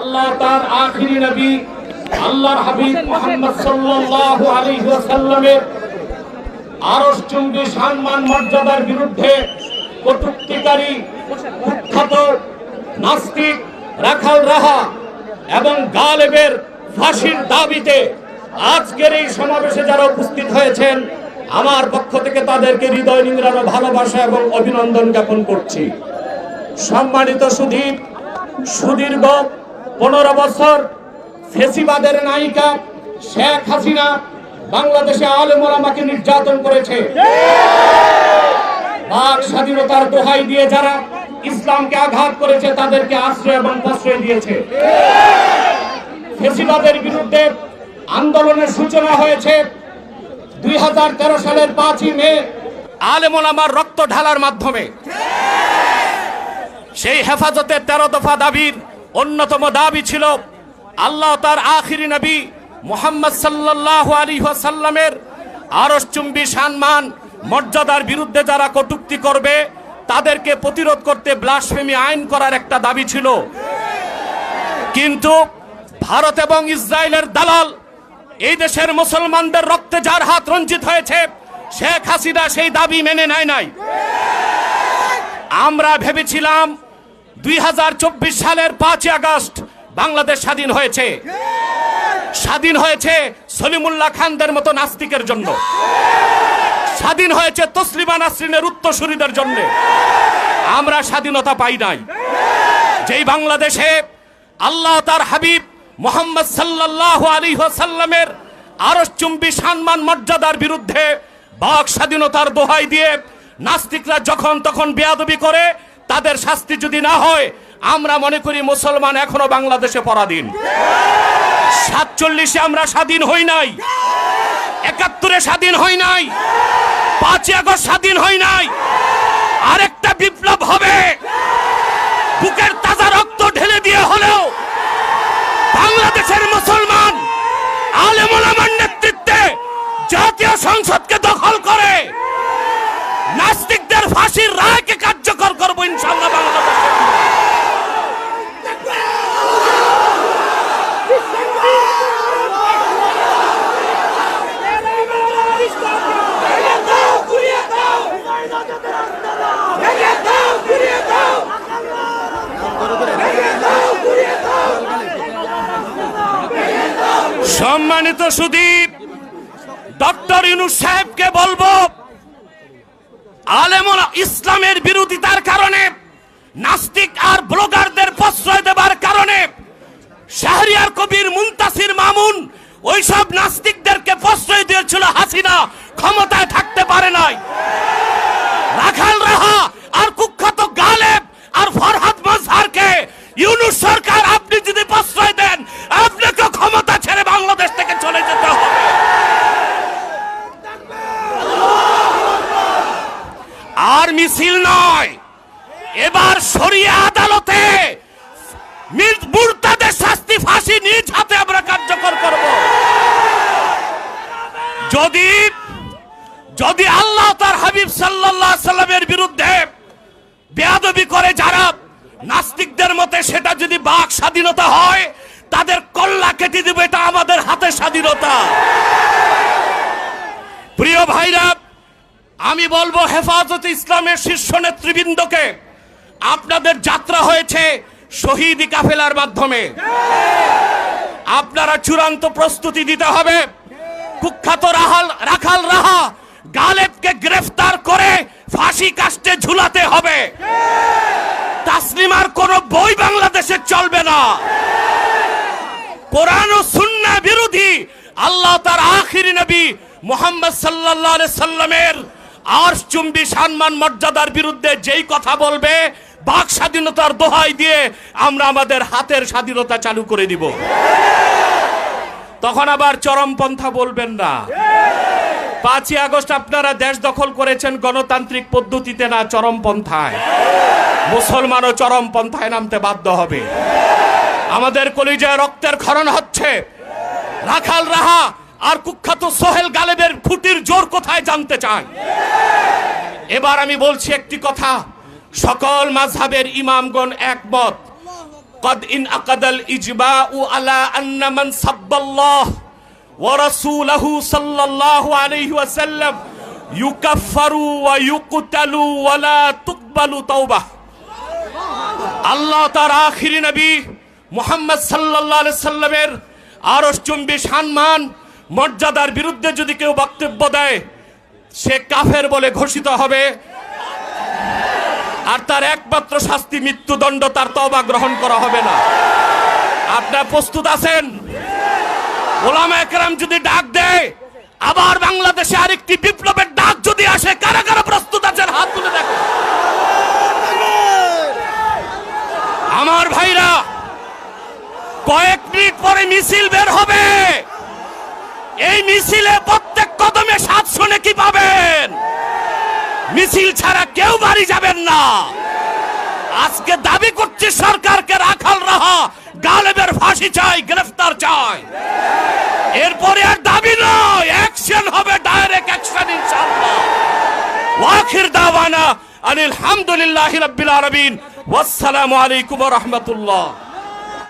আল্লাহ তার আখিরি নবী, আল্লাহর হাবিব মুহাম্মদ সাল্লাল্লাহু আলাইহি ওয়াসাল্লামের আরশ চুম্বি সম্মান মর্যাদার বিরুদ্ধে কটূক্তিকারী, কুখ্যাত, নাস্তিক রাখাল রাহা এবং গালেবের ফাঁসির দাবিতে আজকের এই সমাবেশে যারা উপস্থিত হয়েছেন, আমার পক্ষ থেকে তাদেরকে হৃদয় নিংড়ানো ভালোবাসা এবং অভিনন্দন জ্ঞাপন করছি। সম্মানিত সুধীর সুদীর্ঘ পনেরো বছর ফেসিবাদের নায়িকা শেখ হাসিনা বাংলাদেশে আলেমোলামাকে নির্যাতন করেছে। বাক স্বাধীনতার দোহাই দিয়ে যারা ইসলামকে আঘাত করেছে, তাদেরকে আশ্রয় এবং প্রশ্রয় দিয়েছে। ফেসিবাদের বিরুদ্ধে আন্দোলনের সূচনা হয়েছে দুই হাজার তেরো সালের পাঁচই মে আলেমোলামার রক্ত ঢালার মাধ্যমে। সেই হেফাজতের তেরো দফা দাবির অন্যতম দাবি ছিল আল্লাহ তার আখিরি নবী মোহাম্মদ সাল্লাহ আলী সাল্লামের আরস চুম্বি সম্মান, মর্যাদার বিরুদ্ধে যারা কটুক্তি করবে, তাদেরকে প্রতিরোধ করতে ব্লাসফেমি আইন করার একটা দাবি ছিল। কিন্তু ভারত এবং ইসরায়েলের দালাল এই দেশের মুসলমানদের রক্তে যার হাত রঞ্জিত হয়েছে, শেখ হাসিনা সেই দাবি মেনে নেয় নাই। আমরা ভেবেছিলাম দুই হাজার চব্বিশ সালের পাঁচই আগস্ট বাংলাদেশ স্বাধীন হয়েছে। স্বাধীন হয়েছে সলিমুল্লাহ খানদের মতো নাস্তিকের জন্য। স্বাধীন হয়েছে তসলিমা নাসরিনের উত্তরসূরিদের জন্য। আমরা স্বাধীনতা পাই নাই। যেই বাংলাদেশে আল্লাহ তার হাবিব মোহাম্মদ সাল্লাল্লাহু আলী সাল্লামের চুম্বি সম্মান মর্যাদার বিরুদ্ধে বাক স্বাধীনতার দোহাই দিয়ে নাস্তিকরা যখন তখন বেয়াদবি করে তাদের শাস্তি যদি না হয়, আমরা মনে করি মুসলমান এখনও বাংলাদেশে পরাধীন। সাতচল্লিশে আমরা স্বাধীন হই নাই। একাত্তরে স্বাধীন হই নাই। পাঁচই আগস্ট স্বাধীন হই নাই। আরেকটা বিপ্লব হবে। বুকের তাজা রক্ত ঢেলে দিয়ে হলেও বাংলাদেশের মুসলমান আলেমুলামার নেতৃত্বে জাতীয় সংসদকে দখল করে নাস্তিকদের ফাঁসির রায়কে কার্যকর করব ইনশাল্লাহ বাংলাদেশে। সম্মানিত সুদীপ ডক্টর ইউনুস সাহেবকে বলব আলেমুল ইসলামের বিরোধিতার মিছিল নয়। এবার সরিয়ে আদালতে মির- মুরতাদের শাস্তি ফাঁসি নিজ হাতে আমরা কার্যকর করব। যদি যদি আল্লাহ তার হাবিব আলাইহি সাল্লামের বিরুদ্ধে বেয়াদবি করে যারা, নাস্তিকদের মতে সেটা যদি বাক স্বাধীনতা হয়, তাদের কল্লা কেটে দিবে, এটা আমাদের হাতে স্বাধীনতা। প্রিয় ভাইরা আমি বলব হেফাজত ইসলামের শীর্ষ নেতৃবৃন্দকে, আপনাদের যাত্রা হয়েছে শহীদ কাফেলার মাধ্যমে। আপনারা চূড়ান্ত প্রস্তুতি দিতে হবে। কুখ্যাত রাহাল, রাখাল রাহা গালেবকে গ্রেফতার করে ফাঁসি কাস্টে ঝুলাতে হবে। তাসলিমার কোন বই বাংলাদেশে চলবে না। কোরআন ও সুন্নাহ বিরোধী আল্লাহ তার আখিরি নবী মোহাম্মদ আলাইহি সাল্লামের আর চুম্বি সম্মান মর্যাদার বিরুদ্ধে যেই কথা বলবে, বাক স্বাধীনতার দোহাই দিয়ে আমরা আমাদের হাতের স্বাধীনতা চালু করে দিব। তখন আবার চরমপন্থা বলবেন না। পাঁচই আগস্ট আপনারা দেশ দখল করেছেন গণতান্ত্রিক পদ্ধতিতে না চরমপন্থায়। মুসলমানও চরমপন্থায় নামতে বাধ্য হবে। আমাদের কলিজায় রক্তের ক্ষরণ হচ্ছে। রাখাল রাহা আর কুখ্যাত সোহেল গালেবের খুঁটির জোর কোথায় জানতে চান এবার আমি বলছি একটি কথা সকল মাঝহাবের ইমামগণ একমত قد انعقد الإجماع على أن من سب الله ورسوله صلى الله عليه وسلم يكفر ويقتل ولا تقبل توبه আল্লাহ তার আখিরি নবী মোহাম্মদ সাল্লাল্লাহু আলাইহি সাল্লামের আরশ চুম্বি সম্মান মর্যাদার বিরুদ্ধে যদি কেউ বক্তব্য দেয়, সে কাফের বলে ঘোষিত হবে। আর তার একমাত্র শাস্তি মৃত্যুদণ্ড, তার তবা গ্রহণ করা হবে না। আপনার প্রস্তুত আছেন? ওলামা একরাম যদি ডাক দেয়, আবার বাংলাদেশে আরেকটি বিপ্লবের ডাক যদি আসে, কারা কারা প্রস্তুত আছেন? হাত তুলে দেখো আমার ভাইরা, কয়েক মিনিট পরে মিছিল বের হবে। এই মিছিলে প্রত্যেক কদমে সাতশো নাকি পাবেন? মিছিল ছাড়া কেউ বাড়ি যাবেন না। আজকে দাবি করছে সরকারকে রাখাল রাহা গালেবের ফাঁসি চাই, গ্রেফতার চাই। এরপরে আর দাবি নয় অ্যাকশন হবে ডাইরেক্ট অ্যাকশন ইনশাআল্লাহ। ওয়াখির দাওয়ানা আনিল হামদুলিল্লাহি রাব্বিল আলামিন। ওয়াসসালামু আলাইকুম ওয়া রাহমাতুল্লাহ।